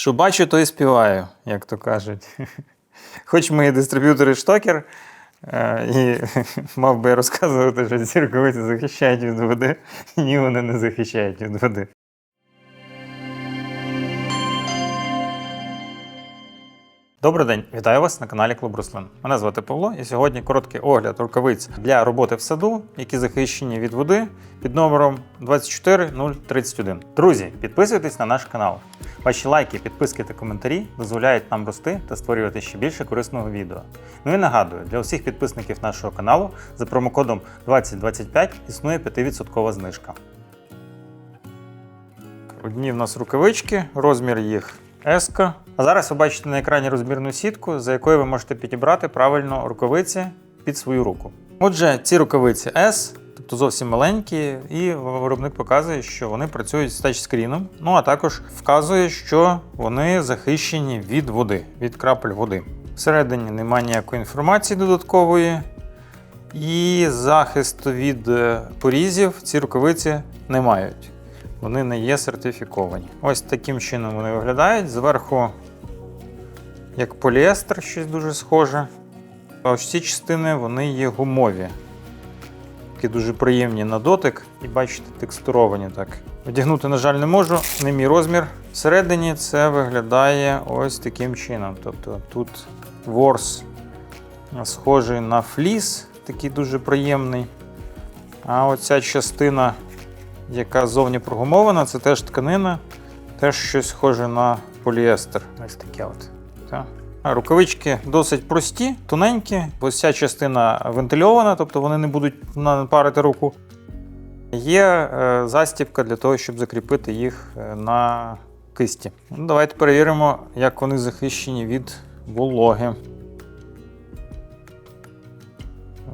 Що бачу, то і співаю, як то кажуть. Хоч ми і дистриб'ютори штокер, е, і мав би розказувати, що ці рукавиці захищають від води, ні, вони не захищають від води. Добрий день, вітаю вас на каналі Клуб Руслин. Мене звати Павло, і сьогодні короткий огляд рукавиць для роботи в саду, які захищені від води під номером 24031. Друзі, підписуйтесь на наш канал. Ваші лайки, підписки та коментарі дозволяють нам рости та створювати ще більше корисного відео. Ну і нагадую, для усіх підписників нашого каналу за промокодом 2025 існує 5% знижка. Одні в нас рукавички, розмір їх S. А зараз ви бачите на екрані розмірну сітку, за якою ви можете підібрати правильно рукавиці під свою руку. Отже, ці рукавиці S, тобто зовсім маленькі, і виробник показує, що вони працюють з тачскріном. Ну а також вказує, що вони захищені від води, від крапель води. Всередині немає ніякої інформації додаткової. І захисту від е, порізів ці рукавиці не мають. Вони не є сертифіковані. Ось таким чином вони виглядають. Зверху, як поліестер, щось дуже схоже. А ось ці частини вони є гумові. Такі дуже приємні на дотик і бачите, текстуровані так. Одягнути, на жаль, не можу, не мій розмір. Всередині це виглядає ось таким чином. Тобто тут ворс схожий на фліс, такий дуже приємний. А оця частина яка зовні прогумована, це теж тканина, теж щось схоже на поліестер. Ось таке от. Так. Рукавички досить прості, тоненькі, ось ця частина вентильована, тобто вони не будуть напарити руку. Є е, застібка для того, щоб закріпити їх е, на кисті. Ну, давайте перевіримо, як вони захищені від вологи.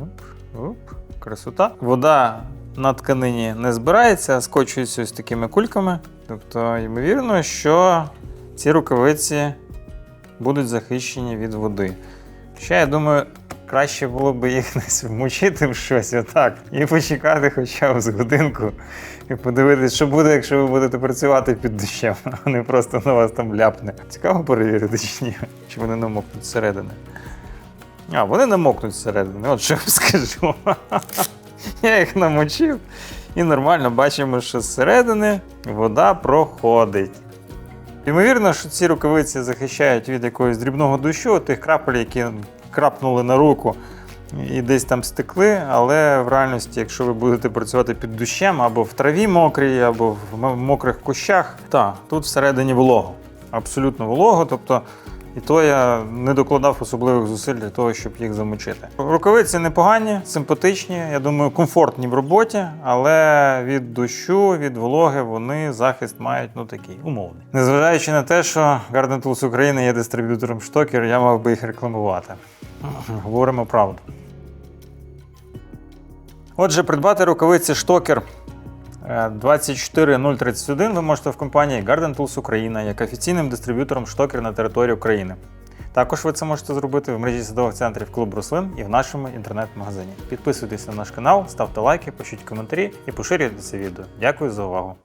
Оп, оп, красота. Вода на тканині не збирається, а скочується ось такими кульками. Тобто, ймовірно, що ці рукавиці будуть захищені від води. Ще, я думаю, краще було б їх вмочити в щось отак і почекати хоча б з годинку і подивитися, що буде, якщо ви будете працювати під дощем, а не просто на вас там ляпне. Цікаво перевірити чи ні, чи вони намокнуть зсередини. А, вони намокнуть зсередини, от що я вам скажу. Я їх намочив і нормально бачимо, що зсередини вода проходить. Ймовірно, що ці рукавиці захищають від якогось дрібного дощу, тих крапель, які крапнули на руку і десь там стекли. Але в реальності, якщо ви будете працювати під дощем або в траві мокрій, або в мокрих кущах, так, тут всередині волого. Абсолютно волого. Тобто і то я не докладав особливих зусиль для того, щоб їх замочити. Рукавиці непогані, симпатичні, я думаю, комфортні в роботі, але від дощу, від вологи вони захист мають ну такий умовний. Незважаючи на те, що Garden Tools України є дистриб'ютором штокер, я мав би їх рекламувати. Говоримо правду. Отже, придбати рукавиці штокер 24031 ви можете в компанії Garden Tools Україна як офіційним дистриб'ютором штокер на території України. Також ви це можете зробити в мережі садових центрів клуб Руслин і в нашому інтернет-магазині. Підписуйтесь на наш канал, ставте лайки, пишіть коментарі і поширюйте це відео. Дякую за увагу!